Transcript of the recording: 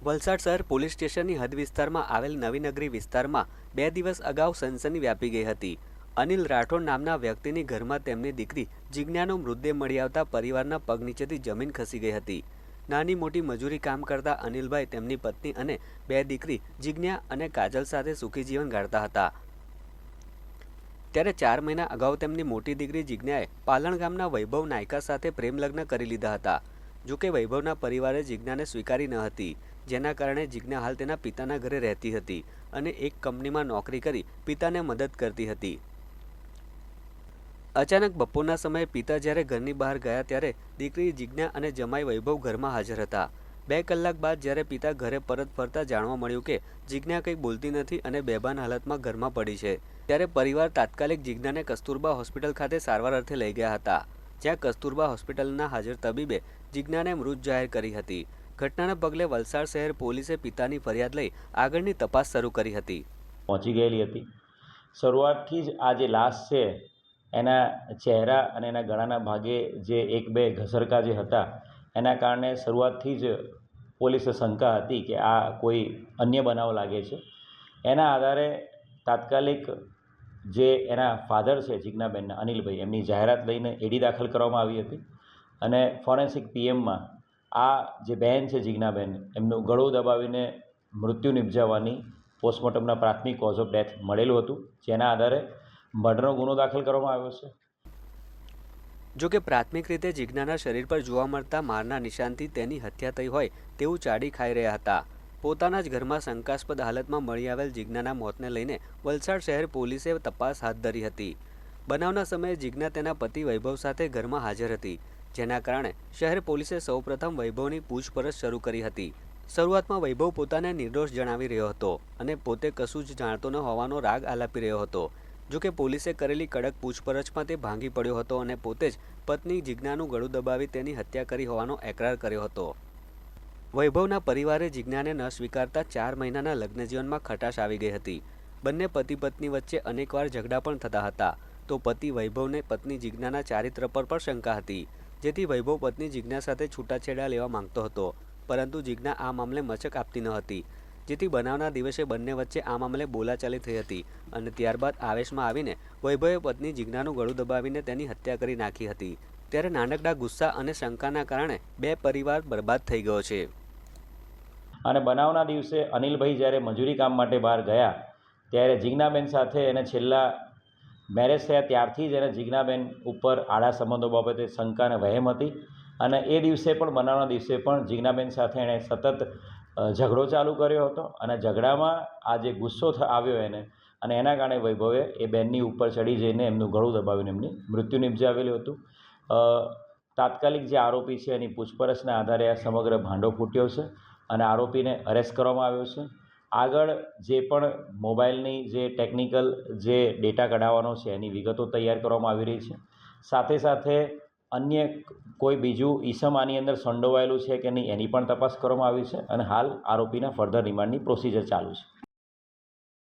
વલસાડ શહેર પોલીસ સ્ટેશનની હદ વિસ્તારમાં આવેલ નવીનગરી વિસ્તારમાં બે દિવસ અગાઉ સનસની વ્યાપી ગઈ હતી. અનિલ રાઠોડ નામના વ્યક્તિની ઘરમાં તેમની દીકરી જિજ્ઞાનો મૃતદેહ મળી આવતા પરિવારના પગ નીચેથી જમીન ખસી ગઈ હતી. નાની મોટી મજૂરી કામ કરતા અનિલભાઈ તેમની પત્ની અને બે દીકરી જિજ્ઞા અને કાજલ સાથે સુખી જીવન ગાળતા હતા. ત્યારે ચાર મહિના અગાઉ તેમની મોટી દીકરી જિજ્ઞાએ પાલણ ગામના વૈભવ નાયકા સાથે પ્રેમલગ્ન કરી લીધા હતા. જોકે વૈભવના પરિવારે જિજ્ઞાને સ્વીકારી ન હતી. જેના કારણે જિજ્ઞા હાલ તેના પિતાના ઘરે રહેતી હતી અને એક કંપનીમાં નોકરી કરી પિતાને મદદ કરતી હતી. અચાનક બપોરના સમયે પિતા જ્યારે ઘરની બહાર ગયા ત્યારે દીકરી જિજ્ઞા અને જમાઈ વૈભવ ઘરમાં હાજર હતા. બે કલાક બાદ જ્યારે પિતા ઘરે પરત ફરતા જાણવા મળ્યું કે જિજ્ઞા કંઈ બોલતી નથી અને બેભાન હાલતમાં ઘરમાં પડી છે, ત્યારે પરિવાર તાત્કાલિક જિજ્ઞાને કસ્તુરબા હોસ્પિટલ ખાતે સારવાર અર્થે લઈ ગયા હતા, જ્યાં કસ્તુરબા હોસ્પિટલના હાજર તબીબે જિજ્ઞાને મૃત જાહેર કરી હતી. ઘટનાના પગલે વલસાડ શહેર પોલીસે પિતાની ફરિયાદ લઈ આગળની તપાસ શરૂ કરી હતી. પહોંચી ગયેલી હતી. શરૂઆતથી જ આ જે લાશ છે, એના ચહેરા અને એના ગળાના ભાગે જે એક બે ઘસરકા જે હતા, એના કારણે શરૂઆતથી જ પોલીસે શંકા હતી કે આ કોઈ અન્ય બનાવ લાગે છે. એના આધારે તાત્કાલિક જે એના ફાધર છે, જિજ્ઞાબેનના અનિલભાઈ, એમની જાહેરાત લઈને એડી દાખલ કરવામાં આવી હતી અને ફોરેન્સિક પીએમમાં આ જે બહેન છે જિજ્ઞાબેન એમનું ગળું દબાવીને મૃત્યુ નિપજાવવાની પોસ્ટમોર્ટમના પ્રાથમિક કોઝ ઓફ ડેથ મળેલું હતું, જેના આધારે મર્ડરનો ગુનો દાખલ કરવામાં આવ્યો છે. જો કે પ્રાથમિક રીતે જિજ્ઞાના શરીર પર જોવા મળતા મારના નિશાનથી તેની હત્યા થઈ હોય તેવું ચાડી ખાઈ રહ્યા હતા. પોતાના જ ઘરમાં શંકાસ્પદ હાલતમાં મળી આવેલ જિજ્ઞાના મોતને લઈને વલસાડ શહેર પોલીસે તપાસ હાથ ધરી હતી. બનાવના સમયે જિજ્ઞા તેના પતિ વૈભવ સાથે ઘરમાં હાજર હતી. જેના કારણે શહેર પોલીસે સૌપ્રથમ વૈભવની પૂછપરછ શરૂ કરી હતી. શરૂઆતમાં વૈભવ પોતાને નિર્દોષ જણાવી રહ્યો હતો અને પોતે કશું જ જાણતો ન હોવાનો રાગ આલાપી રહ્યો હતો. જો કે પોલીસે કરેલી કડક પૂછપરછમાં તે ભાંગી પડ્યો હતો અને પોતે જ પત્ની જિજ્ઞાનું ગળું દબાવી તેની હત્યા કરી હોવાનો એકરાર કર્યો હતો. વૈભવના પરિવારે જિજ્ઞાને ન સ્વીકારતા ચાર મહિનાના લગ્ન જીવનમાં ખટાશ આવી ગઈ હતી. બંને પતિ પત્ની વચ્ચે અનેકવાર ઝઘડા પણ થતા હતા. તો પતિ વૈભવને પત્ની જિજ્ઞાના ચારિત્ર પર પણ શંકા હતી, જેથી વૈભવ પત્ની જિજ્ઞા સાથે છૂટાછેડા લેવા માંગતો હતો. પરંતુ જિજ્ઞા આ મામલે મચક આપતી ન હતી, જેથી બનાવના દિવસે બંને વચ્ચે આ મામલે બોલાચાલી થઈ હતી અને ત્યારબાદ આવેશમાં આવીને વૈભવે પત્ની જિજ્ઞાનું ગળું દબાવીને તેની હત્યા કરી નાખી હતી. ત્યારે નાનકડા ગુસ્સા અને શંકાના કારણે બે પરિવાર બરબાદ થઈ ગયો છે. અને બનાવના દિવસે અનિલભાઈ જ્યારે મજૂરી કામ માટે બહાર ગયા, ત્યારે જિજ્ઞાબેન સાથે એને છેલ્લા મેરેજ થયા ત્યારથી જ એને જીજ્ઞાબેન ઉપર આડા સંબંધો બાબતે શંકા અને વહેમ હતી અને એ દિવસે પણ, બનાવના દિવસે પણ જિજ્ઞાબેન સાથે એણે સતત ઝઘડો ચાલુ કર્યો હતો અને ઝઘડામાં આ જે ગુસ્સો આવ્યો એને અને એના કારણે વૈભવે એ બેનની ઉપર ચડી જઈને એમનું ગળું દબાવીને એમની મૃત્યુ નિપજાવેલું હતું. તાત્કાલિક જે આરોપી છે એની પૂછપરછના આધારે આ સમગ્ર ભાંડો ફૂટ્યો છે અને આરોપીને અરેસ્ટ કરવામાં આવ્યો છે. આગળ જે પણ મોબાઈલની જે ટેકનિકલ જે ડેટા કઢાવવાનો છે, એની વિગતો તૈયાર કરવામાં આવી રહી છે. સાથે સાથે અન્ય કોઈ બીજું ઈસમ આની અંદર સંડોવાયેલું છે કે નહીં, એની પણ તપાસ કરવામાં આવી છે અને હાલ આરોપીના ફર્ધર રિમાન્ડની પ્રોસિજર ચાલુ છે.